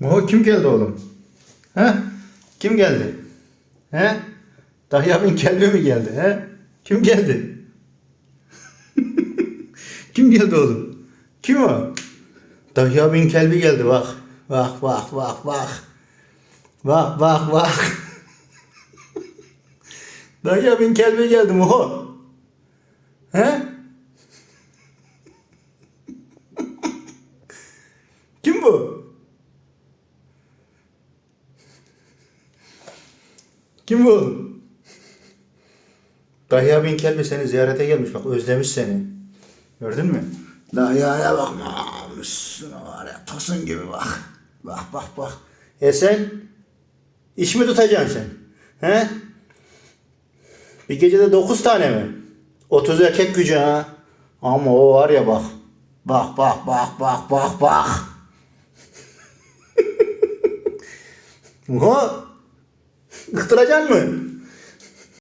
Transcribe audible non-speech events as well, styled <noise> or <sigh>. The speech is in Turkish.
Muho kim geldi oğlum? He? Kim geldi? He? Dayı abin kelbi mi geldi? He? Kim geldi? <laughs> kim geldi oğlum? Kim o? Dayı abin kelbi geldi bak. Bak bak bak bak. Bak bak bak. Dayı abin kelbi geldi Muho. He? <laughs> Kim bu? Kim bu? Dayı abin kelbi seni ziyarete gelmiş bak özlemiş seni. Gördün mü? Dayıya bakmamışsın var ya tosun gibi bak. Bak bak bak. E sen iş mi tutacaksın sen? He? Bir gecede dokuz tane mi? 30 erkek gücü ha. Ama o var ya bak. Bak bak bak bak bak bak. <laughs> Muho. Iktıracaksın mı?